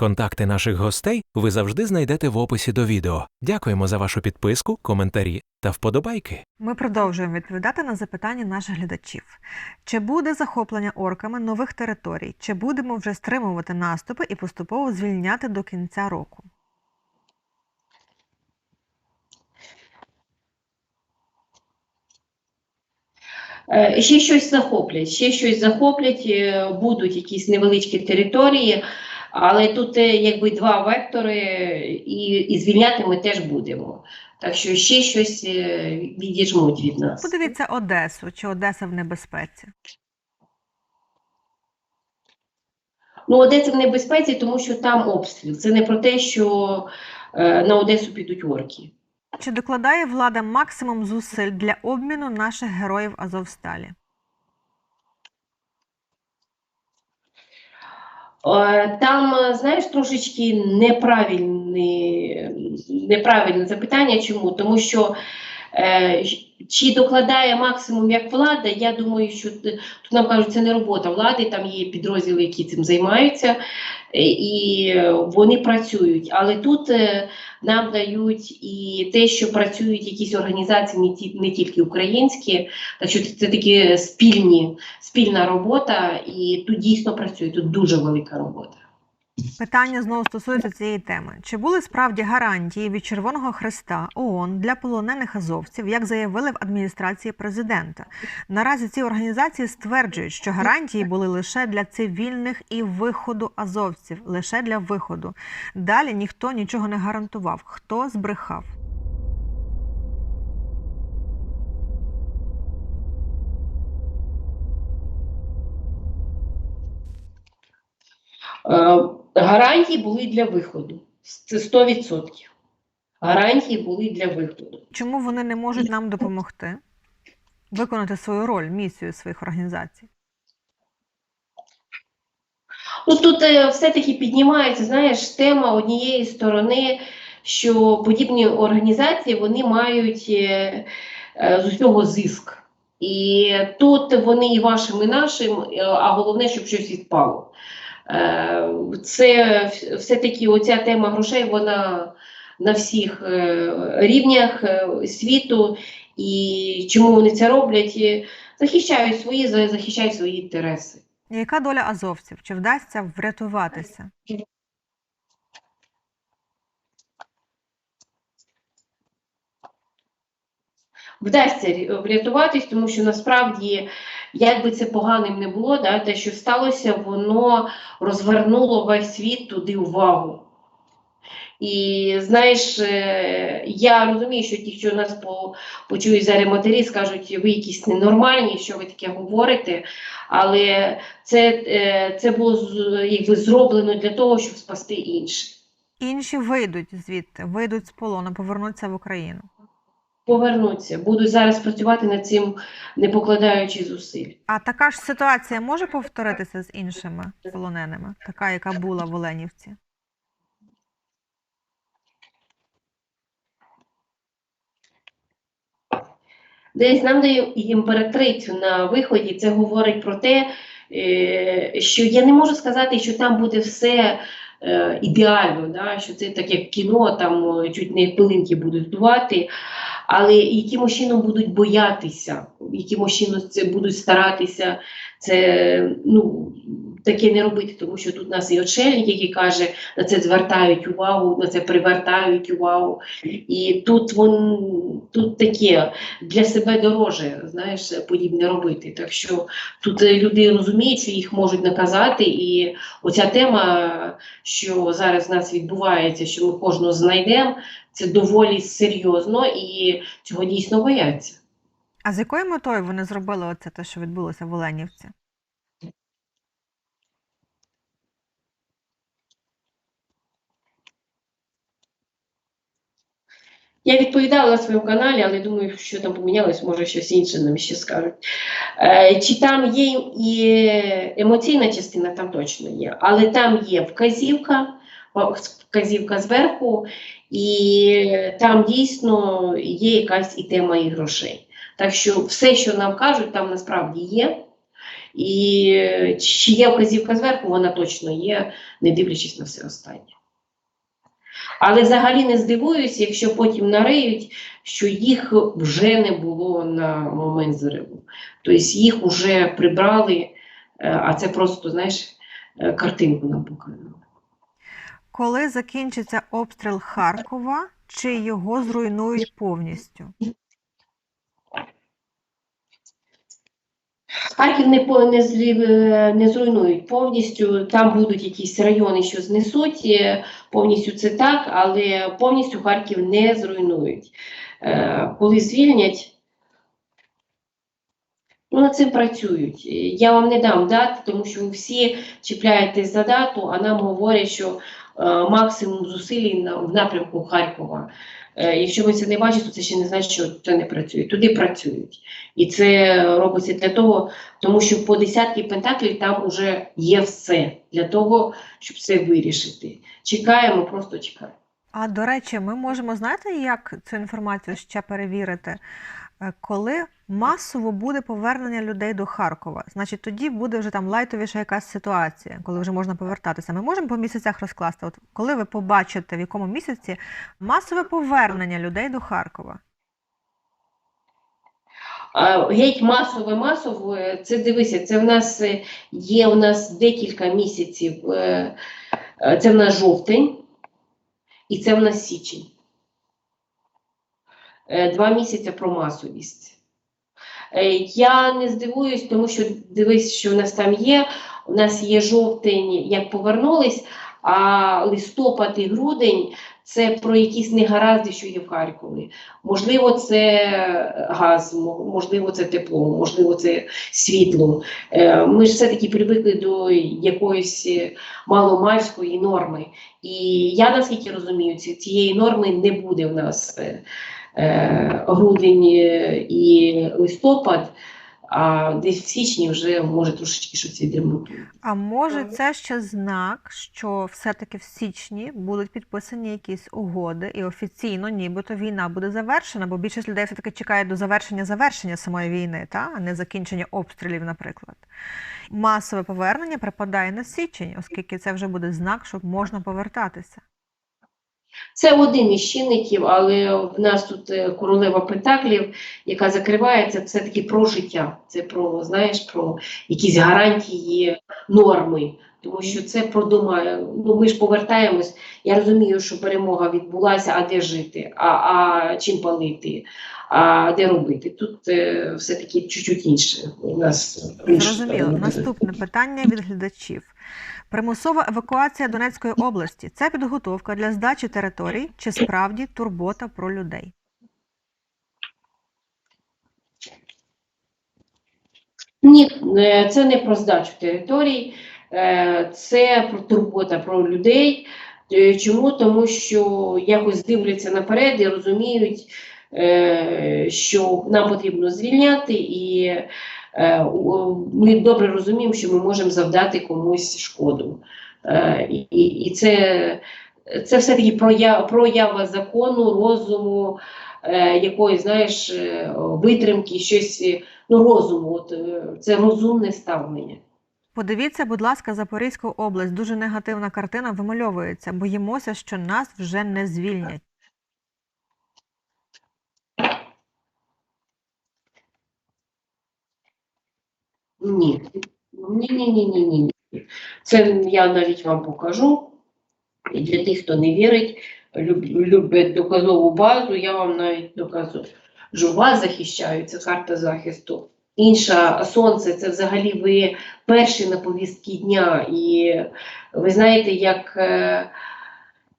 Контакти наших гостей ви завжди знайдете в описі до відео. Дякуємо за вашу підписку, коментарі та вподобайки. Ми продовжуємо відповідати на запитання наших глядачів. Чи буде захоплення орками нових територій? Чи будемо вже стримувати наступи і поступово звільняти до кінця року? Е, Ще щось захоплять, ще щось захоплять, е, будуть якісь невеличкі території, але тут е, якби два вектори, і, і звільняти ми теж будемо. Так що ще щось е, відіжмуть від нас. Подивіться Одесу, чи Одеса в небезпеці. Ну, Одеса в небезпеці, тому що там обстріл. Це не про те, що е, на Одесу підуть орки. Чи докладає влада максимум зусиль для обміну наших героїв Азовсталі? Там, е, знаєш, трошечки неправильне, неправильне запитання. Чому? Тому що е, чи докладає максимум як влада, я думаю, що тут нам кажуть, це не робота влади, там є підрозділи, які цим займаються, е, і е, вони працюють. Але тут е, нам дають і те, що працюють якісь організації, не, ті, не тільки українські, так що це такі спільні, спільна робота, і тут дійсно працює, тут дуже велика робота. Питання знову стосується цієї теми. Чи були справді гарантії від Червоного Хреста ООН для полонених азовців, як заявили в адміністрації президента? Наразі ці організації стверджують, що гарантії були лише для цивільних і виходу азовців, лише для виходу. Далі ніхто нічого не гарантував. Хто збрехав? Е, гарантії були для виходу. Це 100%. Гарантії були для виходу. Чому вони не можуть нам допомогти виконати свою роль, місію своїх організацій? Ну тут е, все-таки піднімається, знаєш, тема однієї сторони, що подібні організації вони мають е, е, з усього зиск. І тут вони і вашим, і нашим, а головне, щоб щось відпало. Е, Це все-таки оця тема грошей, вона на всіх е, рівнях е, світу. І чому вони це роблять? Захищають свої, захищають свої інтереси. Яка доля азовців? Чи вдасться врятуватися? вдасться врятуватись, тому що насправді, як би це поганим не було, да, те, що сталося, воно розвернуло весь світ туди увагу. І знаєш, е, я розумію, що ті, що нас по, почують зараз матері, скажуть, ви якісь ненормальні, що ви таке говорите. Але це, е, це було якби зроблено для того, щоб спасти інших. Інші вийдуть звідти, вийдуть з полону, повернуться в Україну. Повернуться, будуть зараз працювати над цим, не покладаючи зусиль. А така ж ситуація може повторитися з іншими полоненими, така, яка була в Оленівці? Десь нам дає імператрицю на виході. Це говорить про те, е, що я не можу сказати, що там буде все е, ідеально, да? що це так як кіно, там е, чуть не пилинки будуть здувати, але якимось чином будуть боятися, якимось чином це будуть старатися це ну, таке не робити, тому що тут у нас і отшельник, який каже, на це звертають увагу, на це привертають увагу. І тут вон тут таке для себе дороже, знаєш, подібне робити. Так що тут люди розуміють, що їх можуть наказати, і оця тема, що зараз в нас відбувається, що ми кожного знайдемо, це доволі серйозно і цього дійсно бояться. А з якою метою вони зробили оце те, що відбулося в Оленівці? Я відповідала на своєму каналі, але думаю, що там помінялось, може щось інше нам ще скажуть. Е, чи там є і емоційна частина, там точно є, але там є вказівка, вказівка зверху, і там дійсно є якась і тема і грошей. Так що все, що нам кажуть, там насправді є. І е, чи є вказівка зверху, вона точно є, не дивлячись на все останнє. Але взагалі не здивуюся, якщо потім нареють, що їх вже не було на момент зриву. Тобто їх вже прибрали, е, а це просто, знаєш, е, картинку нам показали. Коли закінчиться обстріл Харкова, чи його зруйнують повністю? Харків не, не, е, не зруйнують повністю. Там будуть якісь райони, що знесуть. е, Повністю це так, але повністю Харків не зруйнують. Е, Коли звільнять, ну, над цим працюють. Я вам не дам дати, тому що ви всі чіпляєтесь за дату, а нам говорять, що е, максимум зусиль в напрямку Харкова. Е, Якщо ви це не бачите, то це ще не значить, що це не працює. Туди працюють. І це робиться для того, тому що по десятки пентаклів там вже є все для того, щоб це вирішити. Чекаємо, просто чекаємо. А до речі, ми можемо знати, як цю інформацію ще перевірити? Е, Коли масово буде повернення людей до Харкова, значить тоді буде вже там лайтовіша якась ситуація, коли вже можна повертатися. Ми можемо по місяцях розкласти. От коли ви побачите, в якому місяці масове повернення людей до Харкова. А, геть масове, масове, це дивися, це в нас е, є у нас декілька місяців. е, Це в нас жовтень і це в нас січень. Е, Два місяці про масовість. Е, Я не здивуюсь, тому що дивись, що в нас там є. У нас є жовтень, як повернулись, а листопад і грудень це про якісь негаразди, що є в Харкові. Можливо, це газ, можливо, це тепло, можливо, це світло. Е, Ми ж все-таки привикли до якоїсь маломальської норми. І я наскільки розумію, цієї норми не буде в нас грудень е, і листопад, а десь в січні вже може трошечки щось відремонтують. А може це ще знак, що все-таки в січні будуть підписані якісь угоди, і офіційно нібито війна буде завершена, бо більшість людей все-таки чекає до завершення завершення самої війни, та? а не закінчення обстрілів, наприклад. Масове повернення припадає на січень, оскільки це вже буде знак, що можна повертатися. Це один із чинників, але в нас тут е, королева Пентаклів, яка закривається, це таки про життя. Це про, знаєш, про якісь гарантії, норми. Тому що це про дома. Ну, ми ж повертаємось. Я розумію, що перемога відбулася, а де жити, а, а чим палити, а де робити. Тут е, все-таки чуть-чуть інше. У нас. Зрозуміло. Наступне питання від глядачів. Примусова евакуація Донецької області це підготовка для здачі територій чи справді турбота про людей? Ні, е, це не про здачу територій, е, це про турбота про людей. Е, Чому? Тому що якось дивляться наперед і розуміють, що нам потрібно звільняти, і ми добре розуміємо, що ми можемо завдати комусь шкоду. Е, І, це, це все-таки проява, проява закону, розуму, е, якоїсь, знаєш, е, витримки, щось е, ну, розуму. От, е, це розумне ставлення. Подивіться, будь ласка, Запорізьку область. Дуже негативна картина вимальовується. Боїмося, що нас вже не звільнять. Ні. Ні, ні, ні. Це я навіть вам покажу. І для тих, хто не вірить, люб, любить доказову базу, я вам навіть докажу. Вас захищаю, це карта захисту. Інша сонце це взагалі ви перші на повістки дня. І ви знаєте, як е,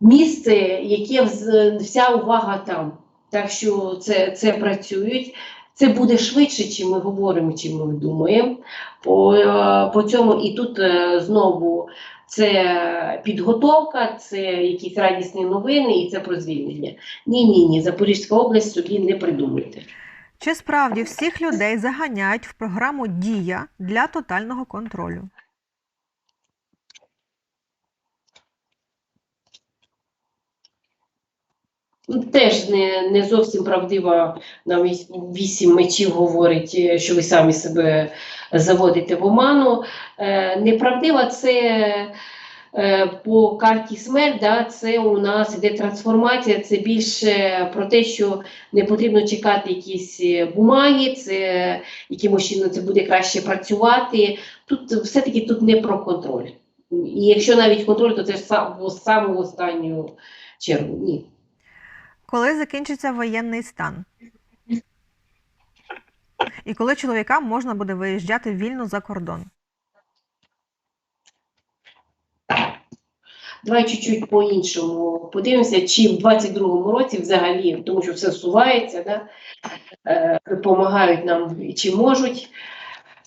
місце, яке вся увага там. Так що це, це працюють. Це буде швидше, чим ми говоримо, чим ми думаємо. По, е, по цьому і тут е, знову це підготовка, це якісь радісні новини і це про звільнення. Ні, ні, ні, Запорізька область собі не придумуйте. Чи справді всіх людей заганяють в програму Дія для тотального контролю? Теж не, не зовсім правдива нам вісім мечів говорить, е, що ви самі себе заводите в оману. Е, неправдива це е, по карті смерть, да, це у нас іде трансформація, це більше про те, що не потрібно чекати якісь е, бумаги, це якимось чином це буде краще працювати. Тут все-таки тут не про контроль. І якщо навіть контроль, то це в саму останню чергу. Ні. Коли закінчиться воєнний стан? І коли чоловікам можна буде виїжджати вільно за кордон? Давай чуть-чуть по-іншому подивимося, чи в 22-му році взагалі, тому що все сувається, да? е, допомагають нам чи можуть.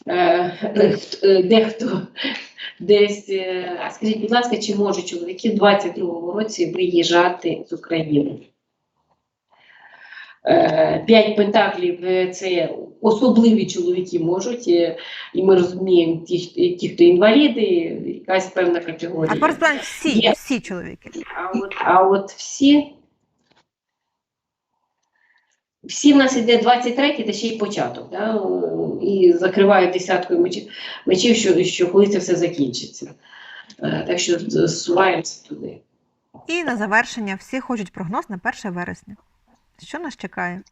Е, хт- дехто десь, е, скажіть, будь ласка, чи можуть чоловіки в 22-му році виїжджати з України? Е, П'ять пентаклів е, це особливі чоловіки можуть, е, і ми розуміємо, ті, ті хто інваліди, якась певна категорія. А тепер всі, Є. всі чоловіки. А от, а от всі. Всі в нас іде 23-й, та ще й початок, да? і закривають десяткою мечів, мечів що, що коли це все закінчиться. Так що зсуваємося туди. І на завершення всі хочуть прогноз на 1 вересня. Що нас чекає?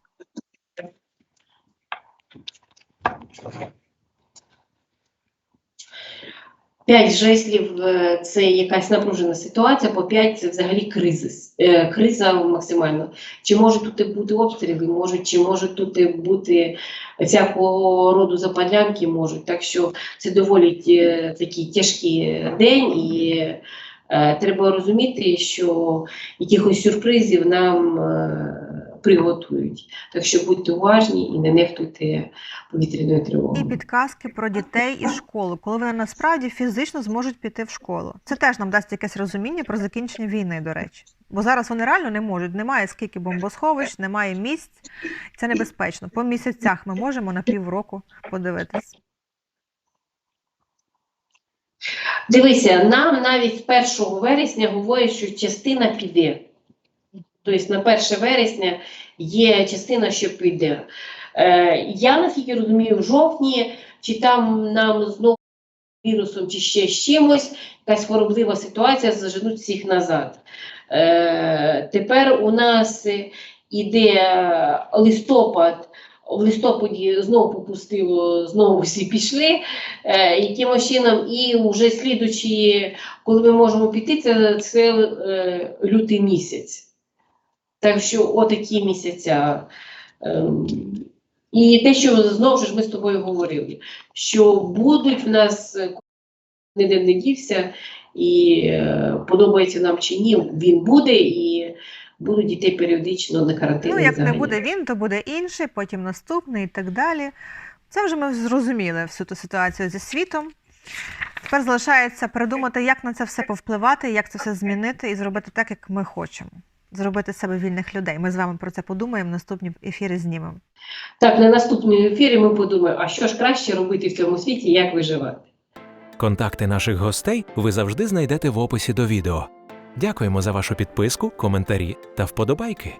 П'ять жеслів е, це якась напружена ситуація, по п'ять це взагалі кризис, е, криза максимально. Чи можуть тут бути обстріли, можуть, чи можуть тут бути всякого роду западлянки, можуть. Так що це доволі е, такий тяжкий день, і треба розуміти, що якихось сюрпризів нам приготують. Так що будьте уважні і не нехтуйте повітряною І підказки про дітей і школу, коли вони насправді фізично зможуть піти в школу. Це теж нам дасть якесь розуміння про закінчення війни, до речі. Бо зараз вони реально не можуть. Немає скільки бомбосховищ, немає місць. Це небезпечно. По місяцях ми можемо на півроку подивитись. Дивися, нам навіть з 1 вересня говорять, що частина піде. Тобто на 1 вересня є частина, що піде. Е, я наскільки розумію, в жовтні, чи там нам знову вірусом, чи ще з чимось, якась хвороблива ситуація заженуть всіх назад. Е, тепер у нас іде листопад. В листопаді знову попустило, знову всі пішли е, якимось чином, і вже слідучі, коли ми можемо піти, це, це е, лютий місяць. Так що отакі місяця. Ем, і те, що знову ж ми з тобою говорили, що будуть в нас е, ніде не дівся, і е, подобається нам чи ні, він буде, і будуть дітей періодично на карантин. Ну, як не буде він, то буде інший, потім наступний і так далі. Це вже ми зрозуміли всю ту ситуацію зі світом. Тепер залишається придумати, як на це все повпливати, як це все змінити і зробити так, як ми хочемо. Зробити з себе вільних людей. Ми з вами про це подумаємо, наступні ефіри знімемо. Так, на наступному ефірі ми подумаємо, а що ж краще робити в цьому світі, як виживати. Контакти наших гостей ви завжди знайдете в описі до відео. Дякуємо за вашу підписку, коментарі та вподобайки.